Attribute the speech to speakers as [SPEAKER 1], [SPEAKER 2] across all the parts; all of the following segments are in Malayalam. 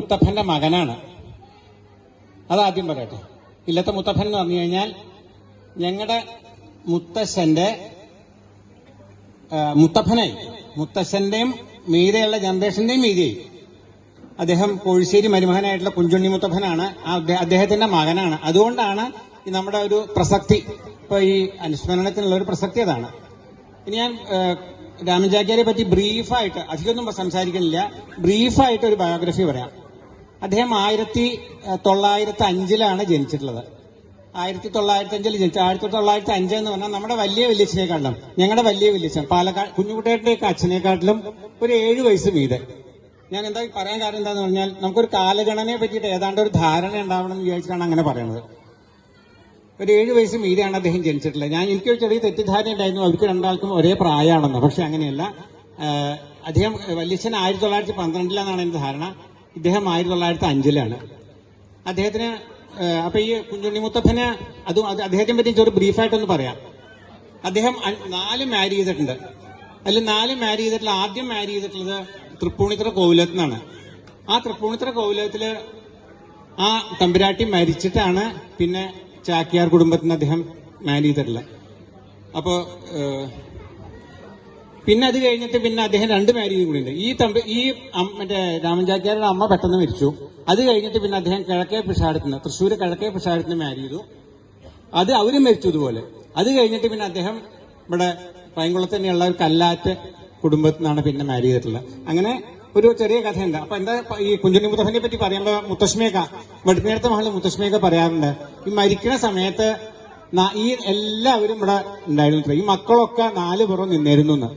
[SPEAKER 1] മുത്തപ്പന്റെ മകനാണ്. അതാദ്യം പറയട്ടെ. ഇല്ലത്തെ മുത്തപ്പൻ എന്ന് പറഞ്ഞു കഴിഞ്ഞാൽ ഞങ്ങളുടെ മുത്തശ്ശന്റെ മുത്തഫനെ മുത്തശ്ശന്റെയും മീതയുള്ള ജനറേഷന്റെയും മീതയായി അദ്ദേഹം കോഴിശ്ശേരി മരുമകനായിട്ടുള്ള കുഞ്ചുണ്ണി മുത്തഫനാണ് അദ്ദേഹത്തിന്റെ മകനാണ്. അതുകൊണ്ടാണ് നമ്മുടെ ഒരു പ്രസക്തി. ഇപ്പൊ ഈ അനുസ്മരണത്തിനുള്ള ഒരു പ്രസക്തി അതാണ്. ഇനി ഞാൻ രാമൻ രാമചാക്യാരെ പറ്റി ബ്രീഫായിട്ട് അധികമൊന്നും സംസാരിക്കുന്നില്ല. ബ്രീഫായിട്ട് ഒരു ബയോഗ്രഫി പറയാം. അദ്ദേഹം ആയിരത്തി തൊള്ളായിരത്തി അഞ്ചിലാണ് ജനിച്ചിട്ടുള്ളത്. ആയിരത്തി തൊള്ളായിരത്തി അഞ്ചിൽ ജനിച്ചു. ആയിരത്തി തൊള്ളായിരത്തി അഞ്ച് എന്ന് പറഞ്ഞാൽ നമ്മുടെ വലിയ വല്യച്ഛനെക്കാട്ടിലും ഞങ്ങളുടെ വലിയ വല്യച്ഛൻ പാലക്കാട് കുഞ്ഞുകുട്ടിയുടെ അച്ഛനെക്കാട്ടിലും ഒരു ഏഴ് വയസ്സ് മീതെ. ഞാൻ എന്താ പറയാൻ കാരണം എന്താന്ന് പറഞ്ഞാൽ നമുക്കൊരു കാലഗണനയെ പറ്റിയിട്ട് ഏതാണ്ട് ഒരു ധാരണ ഉണ്ടാവണം എന്ന് വിചാരിച്ചിട്ടാണ് അങ്ങനെ പറയുന്നത്. ഒരു ഏഴ് വയസ്സ് മീതെയാണ് അദ്ദേഹം ജനിച്ചിട്ടുള്ളത്. ഞാൻ എനിക്കൊരു ചെറിയ തെറ്റിദ്ധാരണ ഉണ്ടായിരുന്നു. അവർക്ക് രണ്ടാൾക്കും ഒരേ പ്രായമാണെന്ന്. പക്ഷെ അങ്ങനെയല്ല. അദ്ദേഹം വല്യച്ഛൻ ആയിരത്തി തൊള്ളായിരത്തി പന്ത്രണ്ടിലാണെന്നാണ് എന്റെ ധാരണ. ഇദ്ദേഹം ആയിരത്തി തൊള്ളായിരത്തി അഞ്ചിലാണ് അദ്ദേഹത്തിന് അപ്പൊ ഈ കുഞ്ഞുണ്ണി മുത്തപ്പന് അതും അദ്ദേഹത്തെ പറ്റി ചെറിയ ബ്രീഫായിട്ടൊന്ന് പറയാം. അദ്ദേഹം നാല് മാരി ചെയ്തിട്ടുണ്ട്. അതിൽ നാല് മാരി ചെയ്തിട്ടുള്ള ആദ്യം മാരി ചെയ്തിട്ടുള്ളത് തൃപ്പൂണിത്തറ കോവിലത്തിൽ നിന്നാണ് ആ തൃപ്പൂണിത്തറ കോവിലത്തിൽ ആ തമ്പുരാട്ടി മരിച്ചിട്ടാണ് പിന്നെ ചാക്യാർ കുടുംബത്തിന് അദ്ദേഹം മാരി ചെയ്തിട്ടുള്ളത്. അപ്പോ ഏഹ്, പിന്നെ അത് കഴിഞ്ഞിട്ട് പിന്നെ അദ്ദേഹം രണ്ട് മാര്യേജ് കൂടി ഉണ്ട് ഈ തമ്പി ഈ മറ്റേ രാമൻ അമ്മ പെട്ടെന്ന് മരിച്ചു. അത് കഴിഞ്ഞിട്ട് പിന്നെ അദ്ദേഹം കിഴക്കേ പിഷാടത്തിന് തൃശ്ശൂർ കിഴക്കേ പിഷാടത്തിന് മാരി ചെയ്തു. അത് അവരും മരിച്ചു ഇതുപോലെ. അത് കഴിഞ്ഞിട്ട് പിന്നെ അദ്ദേഹം ഇവിടെ പൈങ്കുളത്ത് തന്നെയുള്ള ഒരു കല്ലാറ്റ് കുടുംബത്തിൽ നിന്നാണ് പിന്നെ മാരി ചെയ്തിട്ടുള്ളത്. അങ്ങനെ ഒരു ചെറിയ കഥയുണ്ട്. അപ്പൊ എന്താ ഈ കുഞ്ഞുണ്ണി മുത്തഫനെ പറ്റി പറയുമ്പോൾ മുത്തശ്മേക വെടുപ്പിനടുത്ത മഹളിൽ മുത്തശ്മേക പറയാറുണ്ട്. ഈ മരിക്കുന്ന സമയത്ത് ഈ എല്ലാവരും ഇവിടെ ഉണ്ടായിരുന്നു ഈ മക്കളൊക്കെ നാല് പുറം നിന്നിരുന്നു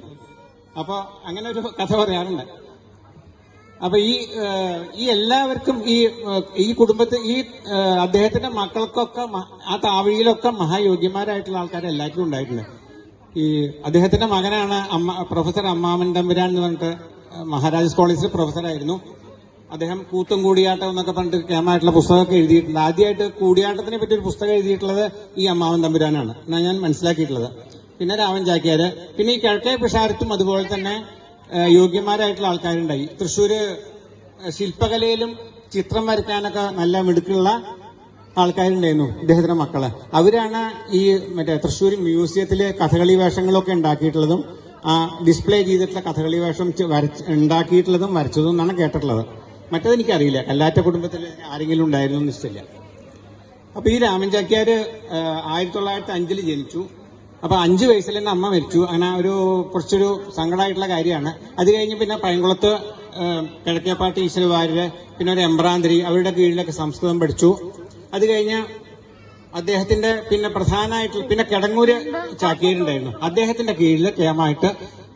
[SPEAKER 1] എന്ന് അപ്പൊ അങ്ങനെ ഒരു കഥ പറയാറുണ്ട്. അപ്പൊ ഈ ഈ എല്ലാവർക്കും ഈ ഈ കുടുംബത്തെ ഈ അദ്ദേഹത്തിന്റെ മക്കൾക്കൊക്കെ ആ താവഴിയിലൊക്കെ മഹായോഗ്യന്മാരായിട്ടുള്ള ആൾക്കാർ എല്ലാവർക്കും ഉണ്ടായിട്ടുണ്ട് ഈ അദ്ദേഹത്തിന്റെ മകനാണ് അമ്മ പ്രൊഫസർ അമ്മാമൻ തമ്പുരാൻ എന്ന് പറഞ്ഞിട്ട് മഹാരാജാസ് കോളേജിൽ പ്രൊഫസറായിരുന്നു. അദ്ദേഹം കൂത്തും കൂടിയാട്ടം എന്നൊക്കെ പറഞ്ഞിട്ട് കേമായിട്ടുള്ള പുസ്തകമൊക്കെ എഴുതിയിട്ടുണ്ട്. ആദ്യമായിട്ട് കൂടിയാട്ടത്തിനെ പറ്റി ഒരു പുസ്തകം എഴുതിയിട്ടുള്ളത് ഈ അമ്മാവൻ തമ്പുരാനാണ്. എന്നാണ് ഞാൻ മനസ്സിലാക്കിയിട്ടുള്ളത്. പിന്നെ രാമൻ ചാക്യാര്. പിന്നെ ഈ കിഴക്കേ പിഷാരത്തും അതുപോലെ തന്നെ യോഗ്യന്മാരായിട്ടുള്ള ആൾക്കാരുണ്ടായി. തൃശ്ശൂര് ശില്പകലയിലും ചിത്രം വരയ്ക്കാനൊക്കെ നല്ല മിടുക്കുള്ള ആൾക്കാരുണ്ടായിരുന്നു ഇദ്ദേഹത്തിന്റെ മക്കൾ. അവരാണ് ഈ മറ്റേ തൃശ്ശൂർ മ്യൂസിയത്തിൽ കഥകളി വേഷങ്ങളൊക്കെ ഉണ്ടാക്കിയിട്ടുള്ളതും ആ ഡിസ്പ്ലേ ചെയ്തിട്ടുള്ള കഥകളി വേഷം വരച്ച് ഉണ്ടാക്കിയിട്ടുള്ളതും വരച്ചതും എന്നാണ് കേട്ടിട്ടുള്ളത്. മറ്റേത് എനിക്കറിയില്ല. കല്ലാറ്റ കുടുംബത്തിൽ ആരെങ്കിലും ഉണ്ടായിരുന്നു നിശ്ചയില്ല അപ്പൊ ഈ രാമൻ ആയിരത്തി തൊള്ളായിരത്തി അഞ്ചിൽ ജനിച്ചു. അപ്പൊ അഞ്ചു വയസ്സിൽ തന്നെ അമ്മ മരിച്ചു. അങ്ങനെ ഒരു കുറച്ചൊരു സങ്കടമായിട്ടുള്ള കാര്യമാണ്. അത് കഴിഞ്ഞ് പിന്നെ പൈങ്കുളത്ത് കിഴക്കേപ്പാട്ട് ഈശ്വരവാര്യര് പിന്നെ ഒരു എംബ്രാന്തിരി അവരുടെ കീഴിലൊക്കെ സംസ്കൃതം പഠിച്ചു. അത് കഴിഞ്ഞ് അദ്ദേഹത്തിന്റെ പിന്നെ പ്രധാനമായിട്ടുള്ള പിന്നെ കിടങ്ങൂര് ചാക്യാരുണ്ടായിരുന്നു. അദ്ദേഹത്തിന്റെ കീഴിൽ കേമായിട്ട്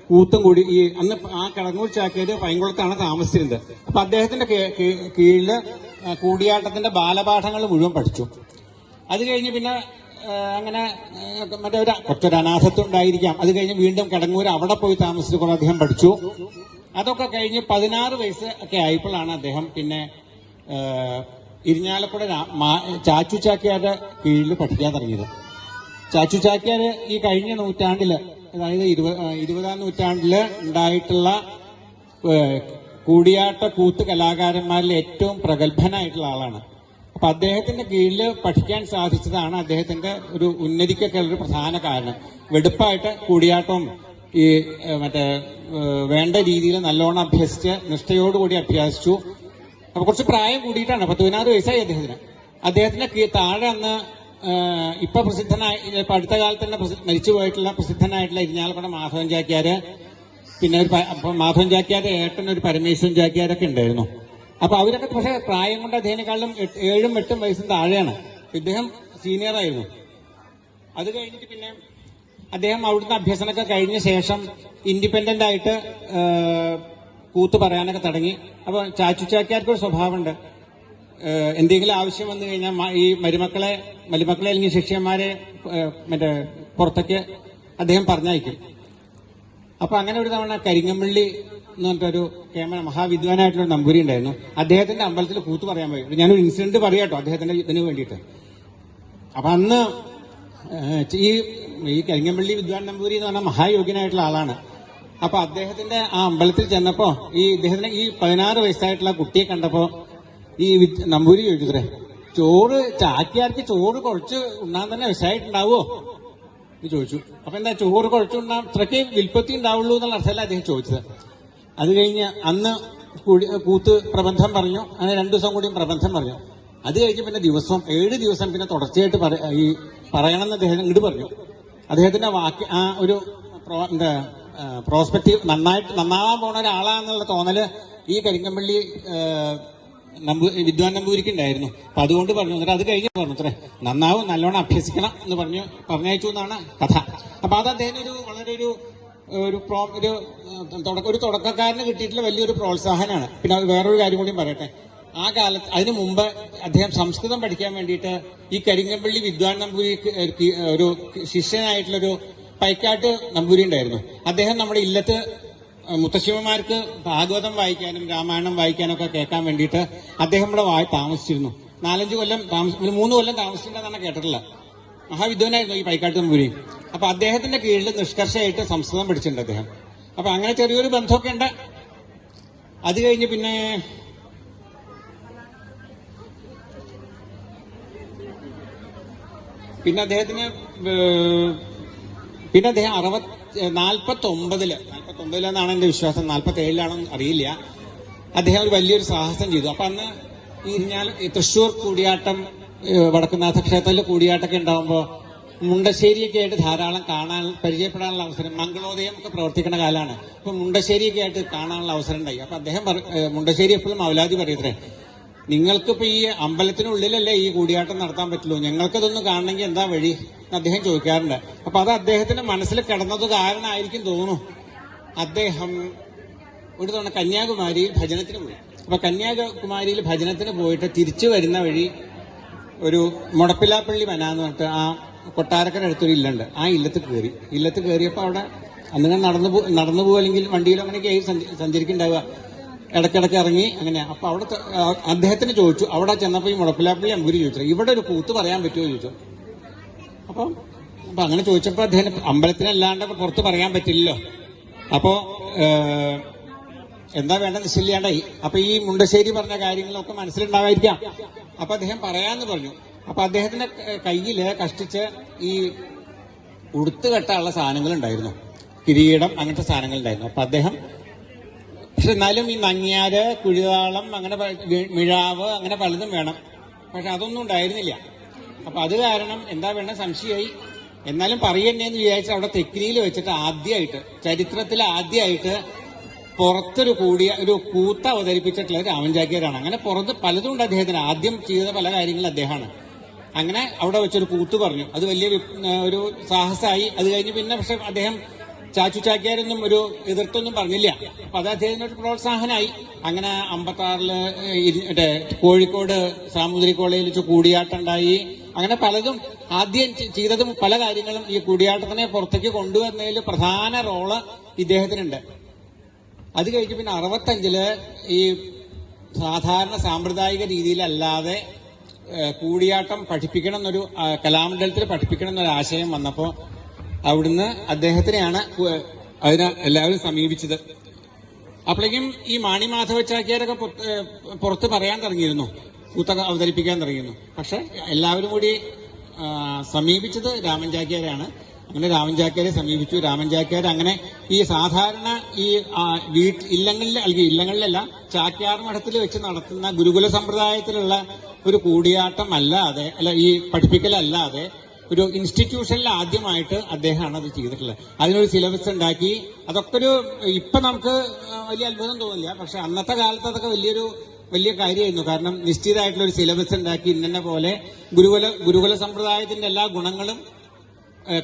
[SPEAKER 1] കൂത്തും കൂടി ഈ അന്ന് ആ കിടങ്ങൂർ ചാക്യാര് പൈങ്കുളത്താണ് താമസിച്ചിരുന്നത്. അപ്പൊ അദ്ദേഹത്തിന്റെ കീ- കീ- കീഴിൽ കൂടിയാട്ടത്തിന്റെ ബാലപാഠങ്ങൾ മുഴുവൻ പഠിച്ചു. അത് കഴിഞ്ഞ് പിന്നെ അങ്ങനെ മറ്റേ ഒരു കുറച്ചൊരു അനാഥത്വം ഉണ്ടായിരിക്കാം. അത് കഴിഞ്ഞ് വീണ്ടും കടങ്ങൂര് അവിടെ പോയി താമസിച്ച് കുറെ അദ്ദേഹം പഠിച്ചു. അതൊക്കെ കഴിഞ്ഞ് പതിനാറ് വയസ്സ് ഒക്കെ ആയപ്പോഴാണ് അദ്ദേഹം പിന്നെ ഇരിഞ്ഞാലക്കുട ചാച്ചു ചാക്യാരുടെ കീഴിൽ പഠിക്കാൻ തുടങ്ങിയത്. ചാച്ചു ചാക്യാര് ഈ കഴിഞ്ഞ നൂറ്റാണ്ടിൽ അതായത് ഇരുപതാം നൂറ്റാണ്ടിൽ ഉണ്ടായിട്ടുള്ള കൂടിയാട്ട കൂത്ത് കലാകാരന്മാരിൽ ഏറ്റവും പ്രഗത്ഭനായിട്ടുള്ള ആളാണ്. അപ്പൊ അദ്ദേഹത്തിന്റെ കീഴിൽ പഠിക്കാൻ സാധിച്ചതാണ് അദ്ദേഹത്തിന്റെ ഒരു ഉന്നതിക്കൊക്കെ ഒരു പ്രധാന കാരണം. വെടുപ്പായിട്ട് കൂടിയാട്ടവും ഈ മറ്റേ വേണ്ട രീതിയിൽ നല്ലോണം അഭ്യസിച്ച് നിഷ്ഠയോടുകൂടി അഭ്യസിച്ചു. അപ്പൊ കുറച്ച് പ്രായം കൂടിയിട്ടാണ്. പത്ത് പതിനാറ് വയസ്സായി അദ്ദേഹത്തിന്. അദ്ദേഹത്തിന്റെ താഴെ അന്ന് ഇപ്പൊ പ്രസിദ്ധനായ ഇപ്പൊ അടുത്ത കാലത്ത് തന്നെ മരിച്ചു പോയിട്ടുള്ള പ്രസിദ്ധനായിട്ടുള്ള ഇരിഞ്ഞാലക്കുട മാധവൻ ചാക്യാര് പിന്നെ ഒരു മാധവൻ ചാക്യാരുടെ ഏട്ടൻ ഒരു പരമേശ്വരൻ ചാക്യാരൊക്കെ ഉണ്ടായിരുന്നു. അപ്പൊ അവരൊക്കെ പക്ഷെ പ്രായം കൊണ്ട് അദ്ദേഹത്തെക്കാളും ഏഴും എട്ടും വയസ്സും താഴെയാണ്. ഇദ്ദേഹം സീനിയർ ആയിരുന്നു. അത് കഴിഞ്ഞിട്ട് പിന്നെ അദ്ദേഹം അവിടുന്ന് അഭ്യസനമൊക്കെ കഴിഞ്ഞ ശേഷം ഇൻഡിപെൻഡന്റ് ആയിട്ട് കൂത്ത് പറയാനൊക്കെ തുടങ്ങി. അപ്പൊ ചാച്ചു ചാക്യാർക്ക് ഒരു സ്വഭാവമുണ്ട് എന്തെങ്കിലും ആവശ്യം വന്നു കഴിഞ്ഞാൽ ഈ മരുമക്കളെ മരുമക്കളെ അല്ലെങ്കിൽ ശിഷ്യന്മാരെ മറ്റേ പുറത്തേക്ക് അദ്ദേഹം പറഞ്ഞയക്കും. അപ്പൊ അങ്ങനെ ഒരു തവണ കരിങ്ങമ്പള്ളി എന്ന് പറഞ്ഞിട്ടൊരു കേമന മഹാവിദ്വാനായിട്ടുള്ള നമ്പൂരി ഉണ്ടായിരുന്നു. അദ്ദേഹത്തിന്റെ അമ്പലത്തിൽ കൂത്ത് പറയാൻ പോയി. ഞാനൊരു ഇൻസിഡന്റ് പറയാട്ടോ അദ്ദേഹത്തിന്റെ ഇതിന് വേണ്ടിയിട്ട്. അപ്പൊ അന്ന് ഈ ഈ കരിങ്ങമ്പള്ളി വിദ്വാൻ നമ്പൂരി എന്ന് പറഞ്ഞാൽ മഹായോഗ്യനായിട്ടുള്ള ആളാണ്. അപ്പൊ അദ്ദേഹത്തിന്റെ ആ അമ്പലത്തിൽ ചെന്നപ്പോ ഈ ഇദ്ദേഹത്തിന് ഈ പതിനാറ് വയസ്സായിട്ടുള്ള കുട്ടിയെ കണ്ടപ്പോ ഈ നമ്പൂരി ചോദിച്ചത്രേ ചോറ് ചാക്കിയാർക്ക് ചോറ് കുറച്ച് ഉണ്ണാൻ തന്നെ വിഷയമായിട്ടുണ്ടാവോ ചോദിച്ചു. അപ്പൊ എന്താ ചോറ് കുറച്ച് ഉണ്ണാൻ ഇത്രയ്ക്ക് വിൽപ്പത്തി ഉണ്ടാവുള്ളൂ എന്നുള്ള അർത്ഥമല്ല അദ്ദേഹം ചോദിച്ചത്. അത് കഴിഞ്ഞ് അന്ന് കൂത്ത് പ്രബന്ധം പറഞ്ഞു. അങ്ങനെ രണ്ടു ദിവസം കൂടിയും പ്രബന്ധം പറഞ്ഞു. അത് കഴിഞ്ഞ് പിന്നെ ദിവസം ഏഴ് ദിവസം പിന്നെ തുടർച്ചയായിട്ട് ഈ പറയണമെന്ന് അദ്ദേഹം ഇങ്ങോട്ട് പറഞ്ഞു. അദ്ദേഹത്തിന്റെ വാക്ക് ആ ഒരു എന്താ പ്രോസ്പെക്റ്റീവ് നന്നായിട്ട് നന്നാവാൻ പോണ ഒരാളാന്നുള്ള തോന്നൽ ഈ കരിങ്കമ്പള്ളി വിദ്വാൻ നമ്പൂരിക്ക് ഉണ്ടായിരുന്നു അപ്പൊ അതുകൊണ്ട് പറഞ്ഞു. അത് കഴിഞ്ഞ് പറഞ്ഞു. അത്രേ. നന്നാവും നല്ലോണം അഭ്യസിക്കണം എന്ന് പറഞ്ഞു പറഞ്ഞയച്ചു എന്നാണ് കഥ. അപ്പൊ അത് അദ്ദേഹം ഒരു വളരെ ഒരു ഒരു ഒരു തുടക്ക ഒരു തുടക്കക്കാരന് കിട്ടിയിട്ടുള്ള വലിയൊരു പ്രോത്സാഹനമാണ്. പിന്നെ വേറൊരു കാര്യം കൂടി പറയട്ടെ. ആ കാലത്ത് അതിനു മുമ്പ് അദ്ദേഹം സംസ്കൃതം പഠിക്കാൻ വേണ്ടിയിട്ട് ഈ കരിങ്കമ്പള്ളി വിദ്വാൻ നമ്പൂരി ഒരു ശിഷ്യനായിട്ടുള്ളൊരു പൈക്കാട്ട് നമ്പൂരി ഉണ്ടായിരുന്നു. അദ്ദേഹം നമ്മുടെ ഇല്ലത്ത് മുത്തശ്ശിവന്മാർക്ക് ഭാഗവതം വായിക്കാനും രാമായണം വായിക്കാനും ഒക്കെ കേൾക്കാൻ വേണ്ടിയിട്ട് അദ്ദേഹം ഇവിടെ വായി താമസിച്ചിരുന്നു. നാലഞ്ച് കൊല്ലം താമസി മൂന്ന് കൊല്ലം താമസിച്ചിട്ടുണ്ടെന്നാണ് കേട്ടിട്ടുള്ളത്. മഹാവിദ്വാനായിരുന്നു ഈ പൈക്കാട്ട് നമ്പൂരി. അപ്പൊ അദ്ദേഹത്തിന്റെ കീഴിൽ നിഷ്കർഷയായിട്ട് സംസ്കൃതം പഠിച്ചിട്ടുണ്ട് അദ്ദേഹം. അപ്പൊ അങ്ങനെ ചെറിയൊരു ബന്ധമൊക്കെ ഉണ്ട്. അത് കഴിഞ്ഞ് പിന്നെ പിന്നെ അദ്ദേഹത്തിന് പിന്നെ അദ്ദേഹം അറുപ നാൽപ്പത്തി ഒമ്പതിൽ നാൽപ്പത്തി ഒമ്പതിലെന്നാണ് എന്റെ വിശ്വാസം നാൽപ്പത്തി ഏഴിലാണെന്ന് അറിയില്ല. അദ്ദേഹം ഒരു വലിയൊരു സാഹസം ചെയ്തു. അപ്പൊ അന്ന് ഈ തൃശൂർ കൂടിയാട്ടം വടക്കുന്നാഥ ക്ഷേത്രത്തിൽ കൂടിയാട്ടമൊക്കെ ഉണ്ടാവുമ്പോ മുണ്ടശ്ശേരിയൊക്കെ ആയിട്ട് ധാരാളം കാണാൻ പരിചയപ്പെടാനുള്ള അവസരം മംഗളോദയം ഒക്കെ പ്രവർത്തിക്കുന്ന കാലമാണ്. അപ്പൊ മുണ്ടശ്ശേരിയൊക്കെ ആയിട്ട് കാണാനുള്ള അവസരം ഉണ്ടായി അപ്പൊ അദ്ദേഹം മുണ്ടശ്ശേരി എപ്പോഴും മൗലാദി പറയത്രേ നിങ്ങൾക്കിപ്പോ ഈ അമ്പലത്തിനുള്ളിലല്ലേ ഈ കൂടിയാട്ടം നടത്താൻ പറ്റുള്ളൂ. ഞങ്ങൾക്കതൊന്ന് കാണണമെങ്കിൽ എന്താ വഴി? അദ്ദേഹം ചോദിക്കാറുണ്ട്. അപ്പൊ അത് അദ്ദേഹത്തിന്റെ മനസ്സിൽ കിടന്നത് കാരണമായിരിക്കും തോന്നുന്നു. അദ്ദേഹം ഒരു തവണ കന്യാകുമാരിയിൽ ഭജനത്തിന് പോയി. അപ്പൊ കന്യാകുമാരിയിൽ ഭജനത്തിന് പോയിട്ട് തിരിച്ചു വരുന്ന വഴി ഒരു മുടപ്പിലാപ്പള്ളി വന എന്ന് പറഞ്ഞിട്ട് ആ കൊട്ടാരക്കര അടുത്തൊരു ഇല്ലുണ്ട്. ആ ഇല്ലത്ത് കയറി ഇല്ലത്ത് കയറിയപ്പോൾ അവിടെ അന്നിങ്ങനെ നടന്നു പോ നടന്നു പോകുക അല്ലെങ്കിൽ വണ്ടിയിലോ അങ്ങനെയൊക്കെ ആയി സഞ്ച- സഞ്ചരിക്കുന്നുണ്ടാവുക. ഇടയ്ക്കിടയ്ക്ക് ഇറങ്ങി അങ്ങനെ. അപ്പോൾ അവിടെ അദ്ദേഹത്തിന് ചോദിച്ചു. അവിടെ ചെന്നപ്പോൾ ഈ മുളപ്പിലാപ്പിളി അമ്പൂരി ചോദിച്ചു. ഇവിടെ ഒരു കൂത്ത് പറയാൻ പറ്റുമോ? ചോദിച്ചു. അപ്പം അപ്പം അങ്ങനെ ചോദിച്ചപ്പോൾ അദ്ദേഹം അമ്പലത്തിനല്ലാണ്ട് പുറത്ത് പറയാൻ പറ്റില്ലല്ലോ. അപ്പോൾ എന്താ വേണ്ട നിശ്ചയില്ലാണ്ടായി. അപ്പൊ ഈ മുണ്ടശ്ശേരി പറഞ്ഞ കാര്യങ്ങളൊക്കെ മനസ്സിലുണ്ടാവായിരിക്കാം അപ്പൊ അദ്ദേഹം പറയാന്ന് പറഞ്ഞു. അപ്പൊ അദ്ദേഹത്തിന്റെ കയ്യിൽ കഷ്ടിച്ച് ഈ ഉടുത്ത് കെട്ടാനുള്ള സാധനങ്ങൾ ഉണ്ടായിരുന്നു കിരീടം അങ്ങനത്തെ സാധനങ്ങൾ ഉണ്ടായിരുന്നു അപ്പൊ അദ്ദേഹം പക്ഷെ എന്നാലും ഈ നങ്ങിയാര് കുഴിതാളം അങ്ങനെ മിഴാവ് അങ്ങനെ പലതും വേണം. പക്ഷെ അതൊന്നും ഉണ്ടായിരുന്നില്ല. അപ്പൊ അത് കാരണം എന്താ വേണ്ട സംശയമായി. എന്നാലും പറയണ്ടേന്ന് വിചാരിച്ചാൽ അവിടെ തെക്കിനിയിൽ വെച്ചിട്ട് ആദ്യമായിട്ട് ചരിത്രത്തിൽ ആദ്യമായിട്ട് പുറത്തൊരു കൂടിയ ഒരു കൂത്ത അവതരിപ്പിച്ചിട്ടുള്ള രാമൻ ജാക്കിയാരാണ് അങ്ങനെ പുറത്ത് പലതും ഉണ്ട് അദ്ദേഹത്തിന്. ആദ്യം ചെയ്ത പല കാര്യങ്ങളും അദ്ദേഹമാണ്. അങ്ങനെ അവിടെ വെച്ചൊരു കൂത്ത് പറഞ്ഞു. അത് വലിയ ഒരു സാഹസമായി അത് കഴിഞ്ഞ് പിന്നെ പക്ഷെ അദ്ദേഹം ചാച്ചു ചാക്യാരൊന്നും ഒരു എതിർത്തൊന്നും പറഞ്ഞില്ല. അപ്പൊ അത് അദ്ദേഹത്തിന് ഒരു പ്രോത്സാഹനമായി അങ്ങനെ അമ്പത്തി ആറിൽ കോഴിക്കോട് സാമൂതിരി കോളേജിൽ വെച്ച് കൂടിയാട്ടം ഉണ്ടായി. അങ്ങനെ പലതും ആദ്യം ചെയ്തതും പല കാര്യങ്ങളും ഈ കൂടിയാട്ടത്തിനെ പുറത്തേക്ക് കൊണ്ടുവരുന്നതിൽ പ്രധാന റോൾ ഇദ്ദേഹത്തിനുണ്ട്. അത് കഴിഞ്ഞ് പിന്നെ അറുപത്തഞ്ചിൽ ഈ സാധാരണ സാമ്പ്രദായിക രീതിയിലല്ലാതെ കൂടിയാട്ടം പഠിപ്പിക്കണം എന്നൊരു കലാമണ്ഡലത്തിൽ പഠിപ്പിക്കണം എന്നൊരു ആശയം വന്നപ്പോ അവിടുന്ന് അദ്ദേഹത്തിനെയാണ് അതിനെ എല്ലാവരും സമീപിച്ചത്. അപ്പോഴേക്കും ഈ മാണി മാധവച്ചാക്യാരൊക്കെ പുറത്ത് പറയാൻ തുടങ്ങിയിരുന്നു. കൂത്തൊക്കെ അവതരിപ്പിക്കാൻ തുടങ്ങിയിരുന്നു. പക്ഷെ എല്ലാവരും കൂടി സമീപിച്ചത് രാമൻ ചാക്യാരാണ് അങ്ങനെ രാമൻ ചാക്യാരെ സമീപിച്ചു. രാമൻ ചാക്യാർ അങ്ങനെ ഈ സാധാരണ ഈ വീട്ടിൽ വീട്ട് ഇല്ലങ്ങളിൽ അല്ലെങ്കിൽ ഇല്ലങ്ങളിലല്ല ചാക്യാർ മഠത്തിൽ വെച്ച് നടത്തുന്ന ഗുരുകുല സമ്പ്രദായത്തിലുള്ള ഒരു കൂടിയാട്ടം അല്ലാതെ അല്ല ഈ പഠിപ്പിക്കലല്ലാതെ ഒരു ഇൻസ്റ്റിറ്റ്യൂഷനിൽ ആദ്യമായിട്ട് അദ്ദേഹമാണ് അത് ചെയ്തിട്ടുള്ളത്. അതിനൊരു സിലബസ് ഉണ്ടാക്കി. അതൊക്കെ ഒരു ഇപ്പൊ നമുക്ക് വലിയ അത്ഭുതം തോന്നില്ല. പക്ഷെ അന്നത്തെ കാലത്ത് അതൊക്കെ വലിയൊരു വലിയ കാര്യമായിരുന്നു. കാരണം നിശ്ചിതമായിട്ടുള്ള ഒരു സിലബസ് ഉണ്ടാക്കി ഇന്നെ പോലെ ഗുരുകുല ഗുരുകുല സമ്പ്രദായത്തിന്റെ എല്ലാ ഗുണങ്ങളും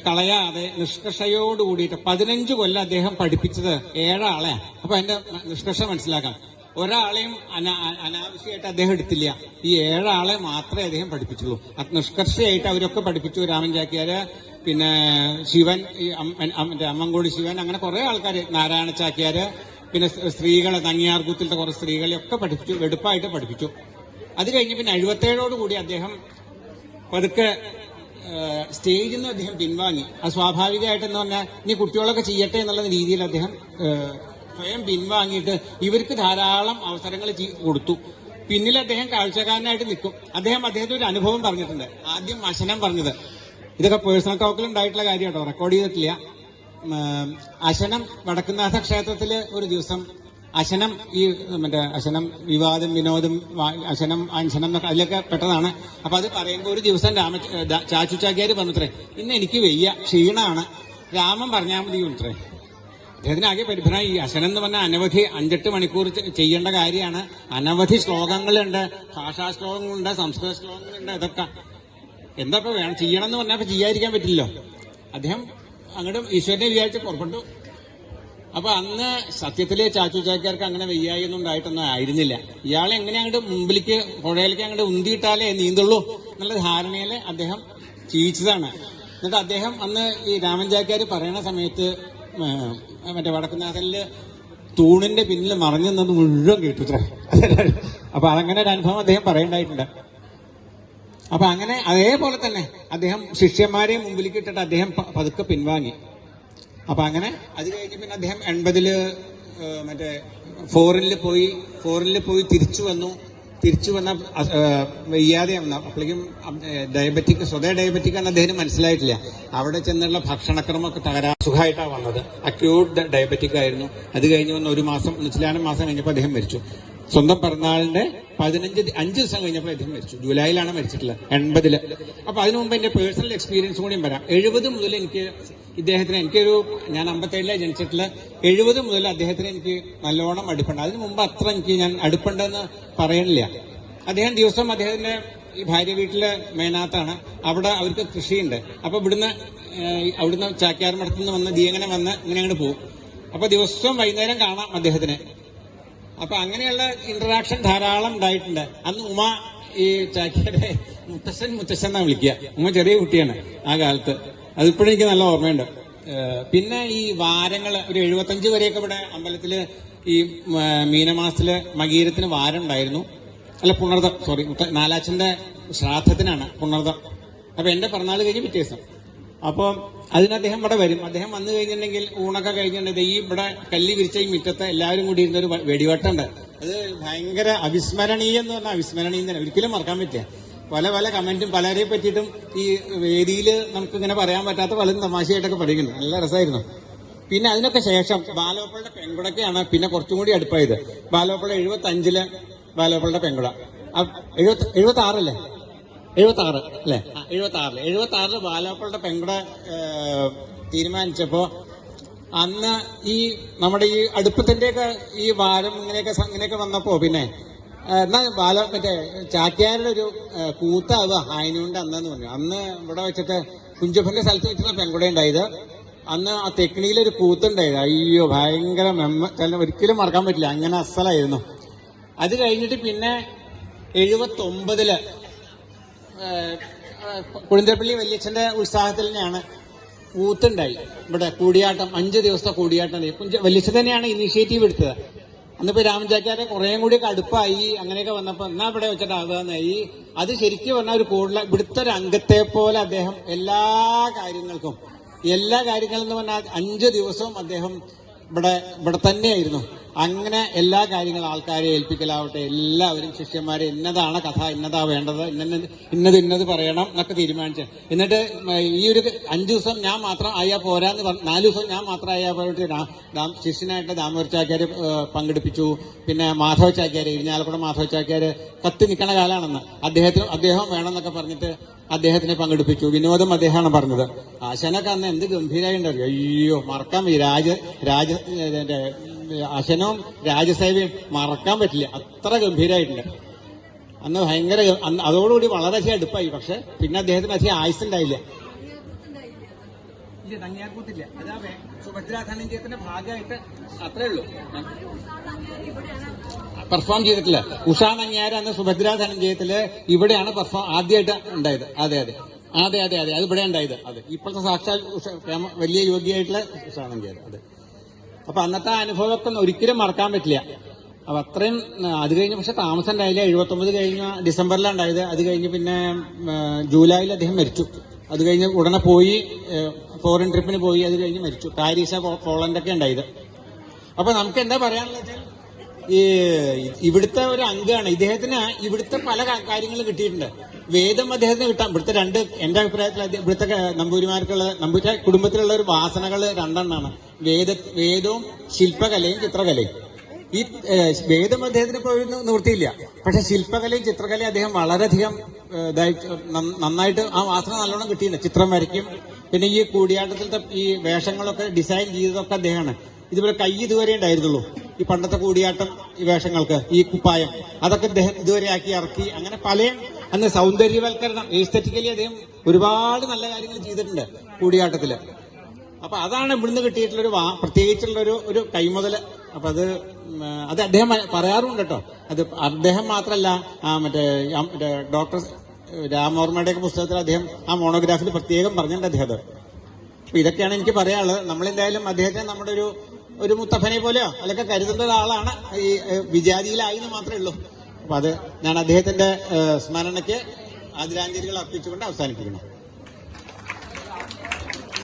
[SPEAKER 1] കളയാതെ നിഷ്കർഷയോട് കൂടിയിട്ട് പതിനഞ്ച് കൊല്ലം അദ്ദേഹം പഠിപ്പിച്ചത് ഏഴാളെ അപ്പൊ അതിന്റെ നിഷ്കർഷ മനസ്സിലാക്കാം. ഒരാളെയും അനാ- അനാവശ്യമായിട്ട് അദ്ദേഹം എടുത്തില്ല. ഈ ഏഴാളെ മാത്രമേ അദ്ദേഹം പഠിപ്പിച്ചുള്ളൂ. അത് നിഷ്കർഷയായിട്ട് അവരൊക്കെ പഠിപ്പിച്ചു. രാമൻ ചാക്യാര് പിന്നെ ശിവൻ മറ്റേ അമ്മങ്കോടി ശിവൻ അങ്ങനെ കുറെ ആൾക്കാർ നാരായണ ചാക്യാര് പിന്നെ സ്ത്രീകളെ നങ്ങിയാർകൂത്തിലത്തെ കുറെ സ്ത്രീകളെയൊക്കെ പഠിപ്പിച്ചു വെടുപ്പായിട്ട് പഠിപ്പിച്ചു. അത് കഴിഞ്ഞ് പിന്നെ എഴുപത്തേഴോട് കൂടി അദ്ദേഹം പതുക്കെ സ്റ്റേജിൽ നിന്ന് അദ്ദേഹം പിൻവാങ്ങി. അത് സ്വാഭാവികമായിട്ടെന്ന് പറഞ്ഞാൽ ഇനി കുട്ടികളൊക്കെ ചെയ്യട്ടെ എന്നുള്ള രീതിയിൽ അദ്ദേഹം സ്വയം പിൻവാങ്ങിയിട്ട് ഇവർക്ക് ധാരാളം അവസരങ്ങൾ കൊടുത്തു. പിന്നിൽ അദ്ദേഹം കാഴ്ചക്കാരനായിട്ട് നിൽക്കും. അദ്ദേഹം അദ്ദേഹത്തിന് ഒരു അനുഭവം പറഞ്ഞിട്ടുണ്ട്. ആദ്യം അശനം പറഞ്ഞത്. ഇതൊക്കെ പേഴ്സണൽ ടോക്കിൽ ഉണ്ടായിട്ടുള്ള കാര്യം കേട്ടോ റെക്കോർഡ് ചെയ്തിട്ടില്ല. അശനം വടക്കുന്നാഥ ക്ഷേത്രത്തിൽ ഒരു ദിവസം അശനം ഈ മറ്റേ അശനം വിവാദം വിനോദം അശനം അഞ്ചനം എന്നൊക്കെ അതിലൊക്കെ പെട്ടതാണ്. അപ്പൊ അത് പറയുമ്പോൾ ഒരു ദിവസം രാമ ചാച്ചു ചാക്യാര് പറഞ്ഞത്രേ ഇന്ന് എനിക്ക് വയ്യ ക്ഷീണാണ്. രാമൻ പറഞ്ഞാൽ മതി ഉത്രേ അദ്ദേഹത്തിന് ആകെ പരിഭ്രമം ഈ അശനം എന്ന് പറഞ്ഞാൽ അനവധി അഞ്ചെട്ട് മണിക്കൂർ ചെയ്യേണ്ട കാര്യമാണ്. അനവധി ശ്ലോകങ്ങളുണ്ട്. ഭാഷാ ശ്ലോകങ്ങളുണ്ട് സംസ്കൃത ശ്ലോകങ്ങളുണ്ട് ഇതൊക്കെ. എന്താ ഇപ്പൊ വേണം? ചെയ്യണം എന്ന് പറഞ്ഞാൽ ചെയ്യാതിരിക്കാൻ പറ്റില്ലല്ലോ. അദ്ദേഹം അങ്ങോട്ട് ഈശ്വരനെ വിചാരിച്ച് പുറപ്പെട്ടു. അപ്പൊ അന്ന് സത്യത്തിലെ ചാച്ചു ചാക്കാർക്ക് അങ്ങനെ വെയ്യായി ഒന്നും ഉണ്ടായിട്ടൊന്നും ആയിരുന്നില്ല. ഇയാളെ എങ്ങനെ അങ്ങോട്ട് മുമ്പിലേക്ക് പുഴയിലേക്ക് അങ്ങോട്ട് ഉന്തിയിട്ടാലേ നീന്തുള്ളൂ എന്നുള്ള ധാരണയിൽ അദ്ദേഹം ചീച്ചതാണ് എന്നിട്ട് അദ്ദേഹം അന്ന് ഈ രാമൻ ചാക്കാർ പറയുന്ന സമയത്ത് മറ്റേ വടക്കുന്നാഥനിൽ തൂണിന്റെ പിന്നിൽ മറിഞ്ഞു നിന്നത് മുഴുവൻ കേട്ടു അപ്പൊ അതങ്ങനെ ഒരു അനുഭവം അദ്ദേഹം പറയണ്ടായിട്ടുണ്ട്. അപ്പൊ അങ്ങനെ അതേപോലെ തന്നെ അദ്ദേഹം ശിഷ്യന്മാരെ മുമ്പിലേക്ക് ഇട്ടിട്ട് അദ്ദേഹം പതുക്കെ പിൻവാങ്ങി. അപ്പൊ അങ്ങനെ അത് കഴിഞ്ഞ് പിന്നെ അദ്ദേഹം എൺപതിൽ മറ്റേ ഫോറിനിൽ പോയി ഫോറിനിൽ പോയി തിരിച്ചു വന്നു. തിരിച്ചു വന്ന വയ്യാതെ അപ്പോഴേക്കും ഡയബറ്റിക് സ്വതേ ഡയബറ്റിക് ആണ് അദ്ദേഹം മനസ്സിലായിട്ടില്ല. അവിടെ ചെന്നുള്ള ഭക്ഷണക്രമമൊക്കെ തകരാ സുഖമായിട്ടാണ് വന്നത്. അക്യൂട്ട് ഡയബറ്റിക് ആയിരുന്നു. അത് കഴിഞ്ഞ് വന്ന ഒരു മാസം ചിലാനം മാസം കഴിഞ്ഞപ്പോൾ അദ്ദേഹം മരിച്ചു. സ്വന്തം പിറന്നാളിന്റെ പതിനഞ്ച് അഞ്ച് ദിവസം കഴിഞ്ഞപ്പോൾ അദ്ദേഹം മരിച്ചു. ജൂലൈയിലാണ് മരിച്ചിട്ടുള്ളത്. എൺപതിൽ. അപ്പൊ അതിനു മുമ്പ് എന്റെ പേഴ്സണൽ എക്സ്പീരിയൻസ് കൂടിയും വരാം. എഴുപത് മുതൽ എനിക്ക് ഇദ്ദേഹത്തിന് എനിക്കൊരു ഞാൻ അമ്പത്തേഴിലാണ് ജനിച്ചിട്ടുള്ള എഴുപത് മുതൽ അദ്ദേഹത്തിന് എനിക്ക് നല്ലോണം അടുപ്പുണ്ട്. അതിനു മുമ്പ് അത്ര എനിക്ക് ഞാൻ അടുപ്പുണ്ടെന്ന് പറയണില്ല. അദ്ദേഹം ദിവസം അദ്ദേഹത്തിന്റെ ഈ ഭാര്യ വീട്ടിലെ മേനാത്താണ്. അവിടെ അവർക്ക് കൃഷിയുണ്ട്. അപ്പൊ ഇവിടുന്ന് അവിടുന്ന് ചാക്യാർമഠത്തിൽ നിന്ന് വന്ന് ദീയങ്ങനെ വന്ന് ഇങ്ങനെ അങ്ങോട്ട് പോകും. അപ്പൊ ദിവസവും വൈകുന്നേരം കാണാം അദ്ദേഹത്തിനെ. അപ്പൊ അങ്ങനെയുള്ള ഇന്ററാക്ഷൻ ധാരാളം ഉണ്ടായിട്ടുണ്ട്. അന്ന് ഉമ ഈ ചാക്കിയുടെ മുത്തശ്ശൻ മുത്തശ്ശൻ എന്നാ വിളിക്കുക. ഉമ്മ ചെറിയ കുട്ടിയാണ് ആ കാലത്ത്. അതിപ്പോഴും എനിക്ക് നല്ല ഓർമ്മയുണ്ട്. പിന്നെ ഈ വാരങ്ങൾ ഒരു എഴുപത്തഞ്ച് വരെയൊക്കെ ഇവിടെ അമ്പലത്തിൽ ഈ മീനമാസത്തിൽ മകീരത്തിന് വാരം ഉണ്ടായിരുന്നു അല്ല പുണർദം സോറി നാലാച്ചന്റെ ശ്രാദ്ധത്തിനാണ് പുണർദം അപ്പൊ എന്റെ പിറന്നാൾ കഴിഞ്ഞ് ദിവസം. അപ്പോൾ അതിന് അദ്ദേഹം ഇവിടെ വരും. അദ്ദേഹം വന്നു കഴിഞ്ഞിട്ടുണ്ടെങ്കിൽ ഊണൊക്കെ കഴിഞ്ഞിട്ടുണ്ടെങ്കിൽ ഈ ഇവിടെ കല്ലി വിരിച്ച ഈ മുറ്റത്ത് എല്ലാവരും കൂടി ഇരുന്ന ഒരു വെടിവെട്ടുണ്ട്. അത് ഭയങ്കര അവിസ്മരണീയം എന്ന് പറഞ്ഞാൽ അവിസ്മരണീയം തന്നെ. ഒരിക്കലും മറക്കാൻ പറ്റില്ല. പല പല കമന്റും പലരെ പറ്റിയിട്ടും ഈ വേദിയിൽ നമുക്ക് ഇങ്ങനെ പറയാൻ പറ്റാത്ത പലതും തമാശയായിട്ടൊക്കെ പറയുന്നു നല്ല രസമായിരുന്നു. പിന്നെ അതിനൊക്കെ ശേഷം ബാലോപ്പളുടെ പെൺകുടക്കെയാണ് പിന്നെ കുറച്ചും കൂടി അടുപ്പായത്. ബാലോപ്പള എഴുപത്തി അഞ്ചിൽ ബാലോപ്പളുടെ പെൺകുട എഴുപത്തി ആറല്ലേ എഴുപത്തി ആറ് അല്ലെ? എഴുപത്തി ആറിൽ എഴുപത്തി ആറിൽ ബാലാപ്പളുടെ പെൺകുട തീരുമാനിച്ചപ്പോ അന്ന് ഈ നമ്മുടെ ഈ അടുപ്പത്തിന്റെയൊക്കെ ഈ വാരം ഇങ്ങനെയൊക്കെ ഇങ്ങനെയൊക്കെ വന്നപ്പോ പിന്നെ എന്നാ ബാല മറ്റേ ചാക്യാരുടെ ഒരു കൂത്ത അത് ഹായനുണ്ട് അന്നെന്ന് പറഞ്ഞു. അന്ന് ഇവിടെ വെച്ചിട്ട് കുഞ്ചപ്പന്റെ സ്ഥലത്ത് വെച്ചിട്ട് പെങ്കുടേ ഉണ്ടായത്. അന്ന് ആ തെക്കിണിയിലൊരു കൂത്തുണ്ടായത്. അയ്യോ ഭയങ്കര മെമ്മ ഒരിക്കലും മറക്കാൻ പറ്റില്ല. അങ്ങനെ അസലായിരുന്നു. അത് കഴിഞ്ഞിട്ട് പിന്നെ എഴുപത്തി ഒമ്പതിൽ കുഴിന്തപ്പള്ളി വല്യച്ഛന്റെ ഉത്സാഹത്തിൽ തന്നെയാണ് ഊത്തുണ്ടായി. ഇവിടെ കൂടിയാട്ടം അഞ്ച് ദിവസത്തെ കൂടിയാട്ടം വല്യച്ഛൻ തന്നെയാണ് ഇനിഷ്യേറ്റീവ് എടുത്തത്. അന്നിപ്പോ രാമചാക്കാരെ കുറേയും കൂടി കടുപ്പായി അങ്ങനെയൊക്കെ വന്നപ്പോ എന്നാ ഇവിടെ വെച്ചിട്ടാകുകയെന്നായി അത് ശരിക്കും പറഞ്ഞാൽ ഒരു കൂടുതൽ ഇവിടുത്തെ ഒരു അംഗത്തെ പോലെ അദ്ദേഹം എല്ലാ കാര്യങ്ങൾക്കും എല്ലാ കാര്യങ്ങളും എന്ന് പറഞ്ഞാൽ അഞ്ച് ദിവസവും അദ്ദേഹം ഇവിടെ ഇവിടെ തന്നെയായിരുന്നു. അങ്ങനെ എല്ലാ കാര്യങ്ങളും ആൾക്കാരെ ഏൽപ്പിക്കലാവട്ടെ എല്ലാവരും ശിഷ്യന്മാരെ ഇന്നതാണ് കഥ ഇന്നതാ വേണ്ടത് ഇന്ന ഇന്നത് ഇന്നത് പറയണം എന്നൊക്കെ തീരുമാനിച്ച്. എന്നിട്ട് ഈ ഒരു അഞ്ചു ദിവസം ഞാൻ മാത്രം ആയാ പോരാന്ന് പറഞ്ഞു നാല് ദിവസം ഞാൻ മാത്രം ആയാ പോയിട്ട് ശിഷ്യനായിട്ട് ദാമോദർ പങ്കെടുപ്പിച്ചു. പിന്നെ മാധവ ചാക്യാര് ഇരിഞ്ഞാലക്കുട മാധവ ചാക്യാര് കത്തി നിൽക്കണ കാലാണെന്ന്. അദ്ദേഹത്തിന് അദ്ദേഹം വേണമെന്നൊക്കെ പറഞ്ഞിട്ട് അദ്ദേഹത്തിനെ പങ്കെടുപ്പിച്ചു. വിനോദം അദ്ദേഹമാണ് പറഞ്ഞത്. ആശാനൊക്കെ അന്ന് എന്ത് ഗംഭീരമായി ഉണ്ടറിയോ അയ്യോ മറക്കാൻ രാജ രാജ അശനവും രാജസേവയും മറക്കാൻ പറ്റില്ല. അത്ര ഗംഭീരമായിട്ടുണ്ട് അന്ന് ഭയങ്കര അതോടുകൂടി വളരെ അടുപ്പായി. പക്ഷെ പിന്നെ അദ്ദേഹത്തിന് അച്ഛൻ ആയുസുണ്ടായില്ല ഇല്ല തങ്ങിയാക്കൂത്തില്ല അതാ സുഭദ്രാ ധനഞ്ജയത്തിന്റെ ഭാഗമായിട്ട് അത്രേ ഉള്ളൂ. പെർഫോം ചെയ്തിട്ടില്ല. ഉഷാ നങ്ങിയാർ അന്ന് സുഭദ്രാ ധനഞ്ജയത്തിൽ ഇവിടെയാണ് പെർഫോം ആദ്യമായിട്ട് ഉണ്ടായത്. അതെ അതെ. അതെ അതെ അതെ. അത് ഇവിടെ ഉണ്ടായത്. അതെ. ഇപ്പോഴത്തെ സാക്ഷാൽ വലിയ യോഗ്യമായിട്ടുള്ള ഉഷാ നങ്ങിയാർ അതെ. അപ്പൊ അന്നത്തെ അനുഭവമൊക്കെ ഒരിക്കലും മറക്കാൻ പറ്റില്ല. അപ്പൊ അത്രയും അത് കഴിഞ്ഞ് പക്ഷെ താമസം ഉണ്ടായില്ല. എഴുപത്തി ഒമ്പത് കഴിഞ്ഞ ഡിസംബറിലാണ് ഉണ്ടായത് അത് കഴിഞ്ഞ് പിന്നെ ജൂലൈയിൽ അദ്ദേഹം മരിച്ചു. അത് കഴിഞ്ഞ് ഉടനെ പോയി ഫോറിൻ ട്രിപ്പിന് പോയി അത് കഴിഞ്ഞ് മരിച്ചു. പാരീസ പോളണ്ടൊക്കെ ഉണ്ടായത്. അപ്പൊ നമുക്ക് എന്താ പറയാനുള്ളത് ഈ ഇവിടുത്തെ ഒരു അംഗമാണ്. ഇദ്ദേഹത്തിന് ഇവിടുത്തെ പല കാര്യങ്ങളും കിട്ടിയിട്ടുണ്ട്. വേദം അദ്ദേഹത്തിന് കിട്ടാം. ഇവിടുത്തെ രണ്ട് എന്റെ അഭിപ്രായത്തിൽ ഇവിടുത്തെ നമ്പൂരിമാർക്കുള്ള നമ്പൂരി കുടുംബത്തിലുള്ള ഒരു വാസനകൾ രണ്ടെണ്ണമാണ് വേദ വേദവും ശില്പകലയും ചിത്രകലയും. ഈ വേദം അദ്ദേഹത്തിന് ഇപ്പോൾ നിവൃത്തിയില്ല. പക്ഷെ ശില്പകലയും ചിത്രകലയും അദ്ദേഹം വളരെയധികം നന്നായിട്ട് ആ വാസന നല്ലോണം കിട്ടിയിട്ടുണ്ട്. ചിത്രം വരയ്ക്കും. പിന്നെ ഈ കൂടിയാട്ടത്തിലത്തെ ഈ വേഷങ്ങളൊക്കെ ഡിസൈൻ ചെയ്തതൊക്കെ അദ്ദേഹമാണ്. ഇതുപോലെ കൈ ഇതുവരെ ഉണ്ടായിരുന്നുള്ളൂ. ഈ പണ്ടത്തെ കൂടിയാട്ടം ഈ വേഷങ്ങൾക്ക് ഈ കുപ്പായം അതൊക്കെ അദ്ദേഹം ഇതുവരെ ആക്കി ഇറക്കി. അങ്ങനെ പല അന്ന് സൗന്ദര്യവൽക്കരണം എസ്തറ്റിക്കലി അദ്ദേഹം ഒരുപാട് നല്ല കാര്യങ്ങൾ ചെയ്തിട്ടുണ്ട് കൂടിയാട്ടത്തിൽ. അപ്പൊ അതാണ് ഇവിടുന്ന് കിട്ടിയിട്ടുള്ള ഒരു പ്രത്യേകിച്ചുള്ള ഒരു കൈമുതൽ. അപ്പൊ അത് അത് അദ്ദേഹം പറയാറുണ്ട് കേട്ടോ. അത് അദ്ദേഹം മാത്രല്ല ആ മറ്റേ ഡോക്ടർ രാമവർമ്മയുടെ ഒക്കെ പുസ്തകത്തിൽ അദ്ദേഹം ആ മോണോഗ്രാഫിൽ പ്രത്യേകം പറഞ്ഞിട്ടുണ്ട് അദ്ദേഹം. അപ്പൊ ഇതൊക്കെയാണ് എനിക്ക് പറയാനുള്ളത്. നമ്മളെന്തായാലും അദ്ദേഹത്തെ നമ്മുടെ ഒരു ഒരു മുത്തഫനെ പോലെയോ? അതൊക്കെ കരുതേണ്ട ഒരാളാണ്. ഈ വിജാതിയിലായി എന്ന് മാത്രമേ ഉള്ളൂ. അപ്പൊ അത് ഞാൻ അദ്ദേഹത്തിന്റെ സ്മരണയ്ക്ക് ആദരാഞ്ജലികൾ അർപ്പിച്ചുകൊണ്ട് അവസാനിപ്പിക്കുന്നു.